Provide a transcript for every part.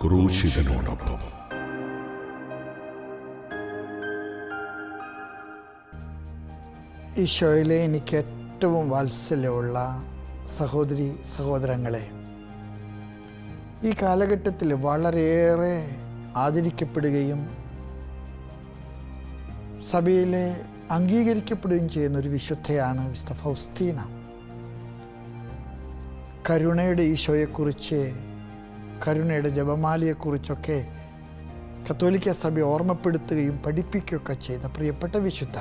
ക്രൂശിതനോടൊപ്പം. ഈശോയിലെ എനിക്ക് ഏറ്റവും വാത്സല്യമുള്ള സഹോദരി സഹോദരങ്ങളെ ഈ കാലഘട്ടത്തിൽ വളരെയേറെ ആദരിക്കപ്പെടുകയും സഭയിലെ അംഗീകരിക്കപ്പെടുകയും ചെയ്യുന്ന ഒരു വിശുദ്ധയാണ് വിശുദ്ധ ഫൗസ്തീന. കരുണയുടെ ഈശോയെക്കുറിച്ച് കരുണയുടെ ജപമാലയെക്കുറിച്ചൊക്കെ കത്തോലിക്ക സഭ ഓർമ്മപ്പെടുത്തുകയും പഠിപ്പിക്കുകയൊക്കെ ചെയ്ത പ്രിയപ്പെട്ട വിശുദ്ധ.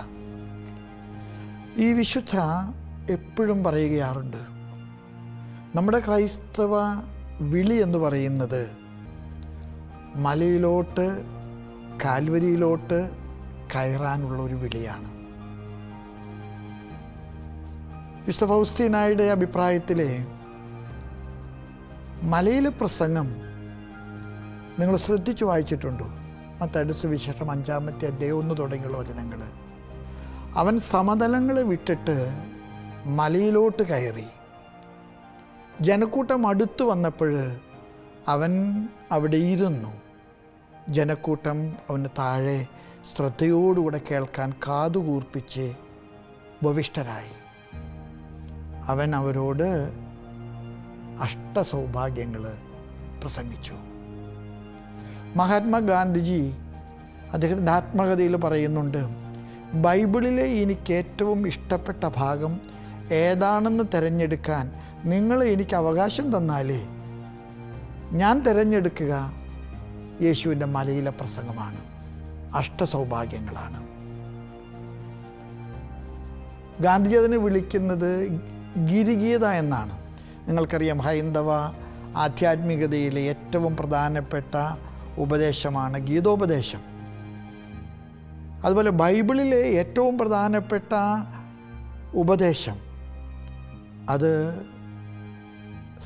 ഈ വിശുദ്ധ എപ്പോഴും പറയുകയാറുണ്ട് നമ്മുടെ ക്രൈസ്തവ വിളി എന്ന് പറയുന്നത് മലയിലോട്ട് കാൽവരിയിലോട്ട് കയറാനുള്ള ഒരു വിളിയാണ്. വിശുദ്ധ ഫൗസ്തീനായുടെ അഭിപ്രായത്തിലെ മലയിലെ പ്രസംഗം നിങ്ങൾ ശ്രദ്ധിച്ചു വായിച്ചിട്ടുണ്ടോ? മത്തയുടെ സുവിശേഷം അഞ്ചാമത്തെ അധ്യായം ഒന്ന് തുടങ്ങിയുള്ള വചനങ്ങൾ. അവൻ സമതലങ്ങളെ വിട്ടിട്ട് മലയിലോട്ട് കയറി. ജനക്കൂട്ടം അടുത്തു വന്നപ്പോൾ അവൻ അവിടെ ഇരുന്നു. ജനക്കൂട്ടം അവന് താഴെ ശ്രദ്ധയോടുകൂടെ കേൾക്കാൻ കാതുകൂർപ്പിച്ച് ഉപവിഷ്ടരായി അവൻ അവരോട് അഷ്ടസൗഭാഗ്യങ്ങൾ പ്രസംഗിച്ചു. മഹാത്മാഗാന്ധിജി അദ്ദേഹത്തിന്റെ ആത്മകഥയിൽ പറയുന്നുണ്ട് ബൈബിളിലെ എനിക്ക് ഏറ്റവും ഇഷ്ടപ്പെട്ട ഭാഗം ഏതാണെന്ന് തിരഞ്ഞെടുക്കാൻ നിങ്ങൾ എനിക്ക് അവകാശം തന്നാലേ ഞാൻ തിരഞ്ഞെടുക്കുക യേശുവിന്റെ മലയിലെ പ്രസംഗമാണ് അഷ്ടസൗഭാഗ്യങ്ങളാണ്. ഗാന്ധിജി അതിനെ വിളിക്കുന്നത് ഗിരിഗീത എന്നാണ്. നിങ്ങൾക്കറിയാം ഹൈന്ദവ ആധ്യാത്മികതയിലെ ഏറ്റവും പ്രധാനപ്പെട്ട ഉപദേശമാണ് ഗീതോപദേശം. അതുപോലെ ബൈബിളിലെ ഏറ്റവും പ്രധാനപ്പെട്ട ഉപദേശം അത്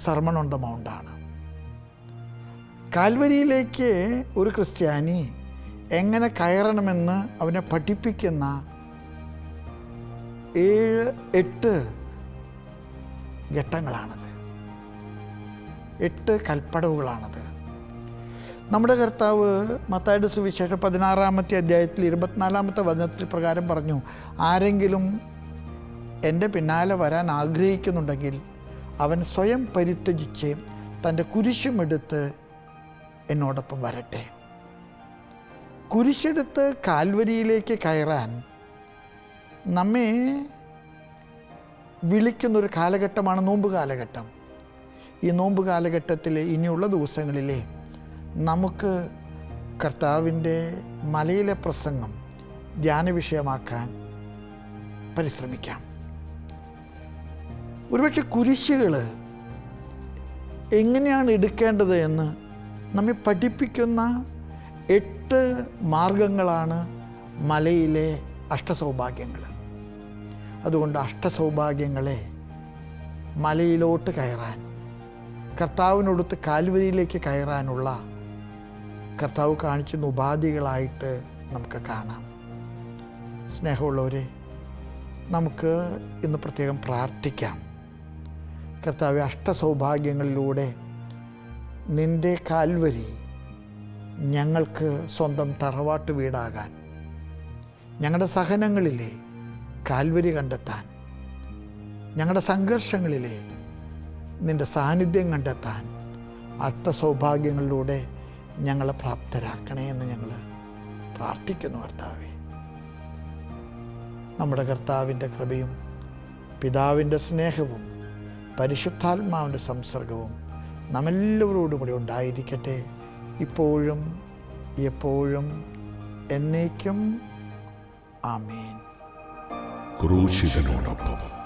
സർമൺ ഓൺ ദ മൗണ്ടാണ്. കാൽവരിയിലേക്ക് ഒരു ക്രിസ്ത്യാനി എങ്ങനെ കയറണമെന്ന് അവനെ പഠിപ്പിക്കുന്ന ഏഴ് എട്ട് ഘട്ടങ്ങളാണത്. എട്ട് കൽപ്പടവുകളാണത്. നമ്മുടെ കർത്താവ് മത്തായുടെ സുവിശേഷം പതിനാറാമത്തെ അധ്യായത്തിൽ ഇരുപത്തിനാലാമത്തെ വചനത്തിൽ പ്രകാരം പറഞ്ഞു ആരെങ്കിലും എന്റെ പിന്നാലെ വരാൻ ആഗ്രഹിക്കുന്നുണ്ടെങ്കിൽ അവൻ സ്വയം പരിത്യജിച്ച് തന്റെ കുരിശുമെടുത്ത് എന്നോടൊപ്പം വരട്ടെ. കുരിശെടുത്ത് കാൽവരിയിലേക്ക് കയറാൻ നമ്മെ വിളിക്കുന്നൊരു കാലഘട്ടമാണ് നോമ്പ് കാലഘട്ടം. ഈ നോമ്പ് കാലഘട്ടത്തിൽ ഇനിയുള്ള ദിവസങ്ങളിലെ നമുക്ക് കർത്താവിന്റെ മലയിലെ പ്രസംഗം ധ്യാന വിഷയമാക്കാൻ പരിശ്രമിക്കാം. ഒരുപക്ഷെ കുരിശുകൾ എങ്ങനെയാണ് എടുക്കേണ്ടത് എന്ന് നമ്മെ പഠിപ്പിക്കുന്ന എട്ട് മാർഗങ്ങളാണ് മലയിലെ അഷ്ടസൗഭാഗ്യങ്ങൾ. അതുകൊണ്ട് അഷ്ടസൗഭാഗ്യങ്ങളെ മലയിലോട്ട് കയറാൻ കർത്താവിനൊടുത്ത് കാൽവരിയിലേക്ക് കയറാനുള്ള കർത്താവ് കാണിക്കുന്ന ഉപാധികളായിട്ട് നമുക്ക് കാണാം. സ്നേഹമുള്ളവരെ നമുക്ക് ഇന്ന് പ്രത്യേകം പ്രാർത്ഥിക്കാം. കർത്താവ് അഷ്ടസൗഭാഗ്യങ്ങളിലൂടെ നിന്റെ കാൽവരി ഞങ്ങൾക്ക് സ്വന്തം തറവാട്ട് വീടാകാൻ ഞങ്ങളുടെ സഹനങ്ങളിലെ കാൽവരി കണ്ടെത്താൻ ഞങ്ങളുടെ സംഘർഷങ്ങളിലെ നിന്റെ സാന്നിധ്യം കണ്ടെത്താൻ അഷ്ടസൗഭാഗ്യങ്ങളിലൂടെ ഞങ്ങളെ പ്രാപ്തരാക്കണേ എന്ന് ഞങ്ങൾ പ്രാർത്ഥിക്കുന്നു കർത്താവെ. നമ്മുടെ കർത്താവിന്റെ കൃപയും പിതാവിന്റെ സ്നേഹവും പരിശുദ്ധാത്മാവിന്റെ സംസർഗവും നമ്മെല്ലാവരോടും കൂടി ഉണ്ടായിരിക്കട്ടെ. ഇപ്പോഴും എപ്പോഴും എന്നേക്കും. ആമേൻ. ക്രൂശിതനോടൊപ്പം